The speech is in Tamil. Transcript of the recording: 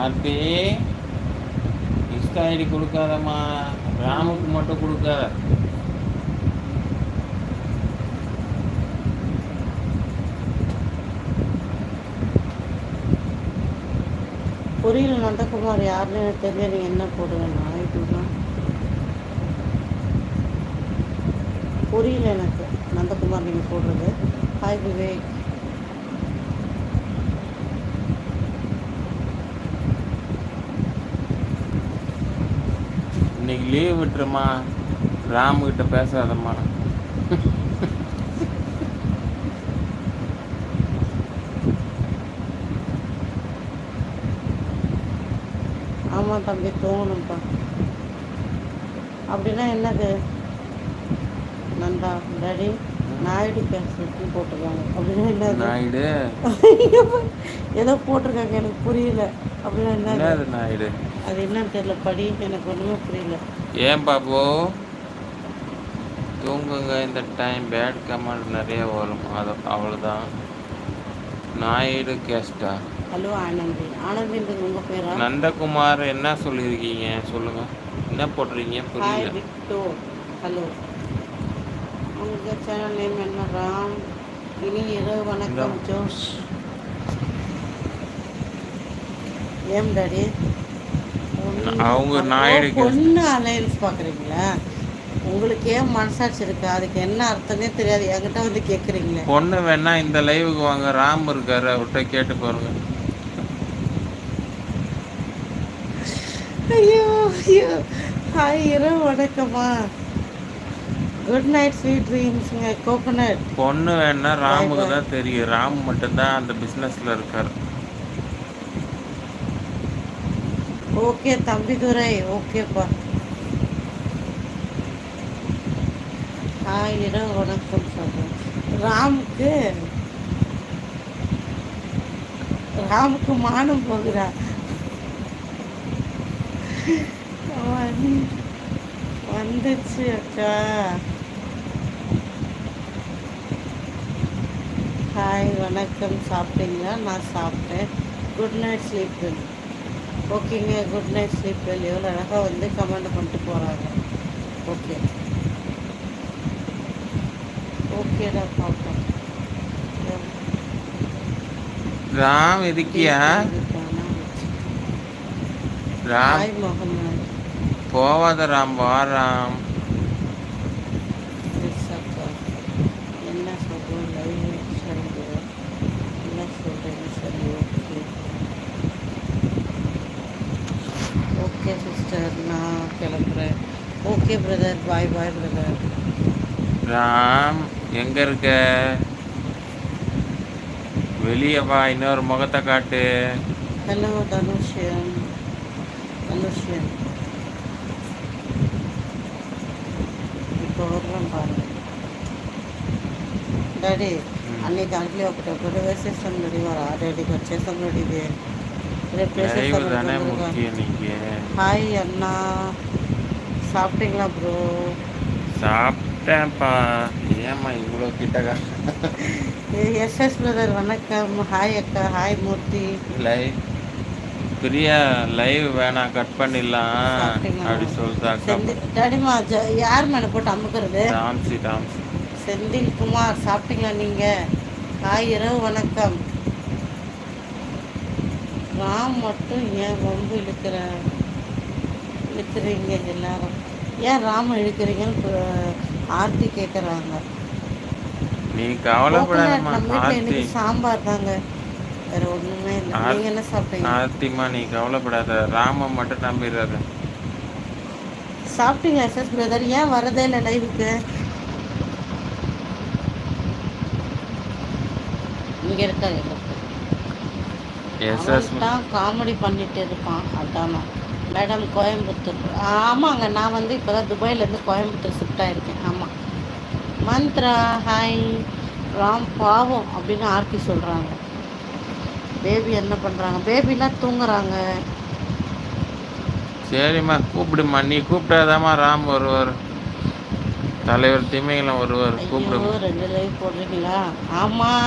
ஆர்த்தி இஸ்காயடி கொடுக்காதம்மா ராமுக்கு மட்டும் கொடுக்காத புரியல நந்தகுமார் யாருன்னு எனக்கு தெரியல நீங்க என்ன போடுவேன் நாயுடுலாம் புரியல எனக்கு நந்தகுமார் நீங்க போடுறது. ஹாய் விவேக். இன்னைக்கு லீவ் விட்டுருமா? ராம் கிட்ட பேசாதம்மா. ஆமாம் தம்பி தோணும்ப்பா அப்படின்னா என்னது? நந்தா டாடி நாயுடு பேசுறதுன்னு போட்டிருக்காங்க. அப்படின்னா என்னது நாயுடு? ஏதோ போட்டிருக்காங்க எனக்கு புரியல. அப்படின்னா என்னது நாயுடு? அது என்னன்னு தெரியல. படி எனக்கு ஒன்றுமே புரியல. ஏன் பாபு? தூங்குங்க இந்த டைம் பேட் கமெண்ட் நிறைய வரும். அது அவ்வளோதான் நாயுடு கேஸ்டா ஹலோ ஆனந்தி. ஆனந்தின்றது உங்கள் பேரா? நந்தகுமார் என்ன சொல்லியிருக்கீங்க? சொல்லுங்க. என்ன போடுறீங்க புரியல. ஹலோ உங்கள் சேனல் நேம் என்ன ராம்? இனி இரவு வணக்கம் ஜோஷ். ஏம் டாடி? அவங்க. பொண்ணு அலையன்ஸ் பார்க்குறீங்களா? உங்களுக்கு ஏன் மனசாட்சி இருக்கு? அதுக்கு என்ன அர்த்தமே தெரியாது. என்கிட்ட வந்து கேட்குறீங்களே பொண்ணு வேணா இந்த லைவுக்கு வாங்க. ராம் இருக்காரு. அவர்கிட்ட கேட்டு பாருங்க. ஐயோ ஐயோ. ஹாய் இரவு வணக்கம்மா. குட் நைட் ஸ்வீட் ட்ரீம்ஸுங்க கோகோனட் பொண்ணு வேணா ராமுக்கு தான் தெரியும். ராம் மட்டும்தான் அந்த பிஸ்னஸில் இருக்காரு. ஓகே தம்பிதுரை ஓகேப்பா ஹாய் இரவு வணக்கம் சொல்கிறேன் ராமுக்கு ராமுக்கு மானம் வந்து- வந்துச்சு அக்கா. ஹாய் வணக்கம். சாப்பிட்டீங்களா? நான் சாப்பிட்டேன். குட் நைட் ஸ்லீப் வெல் ஓகேங்க குட் நைட் ஸ்லீப் வெல் எவ்வளோ அழகாக வந்து கமெண்ட் பண்ணிட்டு போகிறாங்க ஓகே ஓகேடா பார்ப்போம். ராம் இருக்கியா ராம். ஹாய் முகமது போவாத ராம் வா ராம். என்ன சொல்கிறோம் லைவ் சொல்லுங்க என்ன சொல்கிறீங்க சரி ஓகே. Okay sister. நான் கிளம்புறேன். Okay brother bye bye brother Ram எங்க இருக்க? வெளியே வா. இன்னொரு முகத்தை காட்டு. ஹலோ தனுஷ்யன் தனுஷ்யன் இப்போ வர்றேன் பாருங்க డాడీ అన్ని దాంట్లో ఒకటి ఒకటి వేసేస్తాం రెడీ వారు రెడీగా వచ్చేస్తాం రెడీ రేపు லைவ் వేసేస్తాం தானே తొందరగా. முக்கியம் நீங்க హాయ్ అన్నా சாப்பிட்டீங்களா ப்ரோ சாப்பிட்டேன்ப்பா ஏம்மா இவ்வளோ கிட்டக்கா எஸ்எஸ் பிரதர் வணக்கம் ஹாய் அக்கா ஹாய் மூர்த்தி லைவ் Priya live வேணாம் கட் பண்ணிடலாம்? அப்படி சொல்லிட்டாக்கா யார் மேலே போட்டு அமுக்கிறது? டாம்சி டாம்சி செந்தில் குமார் சாப்பிட்டீங்களா நீங்கள் இரவு வணக்கம். ராம் மட்டும் ஏன் ரொம்ப இழுக்கிற இழுக்கிறீங்க எல்லாரும்? ஏன் ராம இழுக்கிறீங்கன்னு ஆர்த்தி கேட்குறாங்க நீ கவலைப்படாதம்மா சாம்பார் தாங்க. வேற ஒன்றுமே இல்லை. நீங்கள் என்ன சாப்பிட்டீங்க? ஆர்த்திமா நீ கவலைப்படாத. ராம மட்டும் நம்பிடாத சாப்பிட்டீங்களா எஸ்எஸ் பிரதர் ஏன் வரதே இல்லை லைவுக்கு இங்கே இருக்காரு எஸ்எஸ் காமெடி பண்ணிட்டு இருப்பான். அதானா. மேடம் கோயம்புத்தூர். ஆமாங்க நான் வந்து இப்போ தான் துபாயிலேருந்து கோயம்புத்தூர் ஷிஃப்ட் ஆயிருக்கேன். ஆமாம் மந்த்ரா ஹாய். ராம் பாவம் அப்படின்னு ஆர்த்தி சொல்கிறாங்க பேபி என்ன பண்ணுறாங்க பேபிலாம் தூங்குறாங்க. சரிம்மா கூப்பிடுமா நீ கூப்பிட்டாதாம்மா ராம் வருவார் தலைவர் திமிங்கலம் வருவார் கூப்பிடுமா ரெண்டு லைவ் போடுறீங்களா? ஆமாம்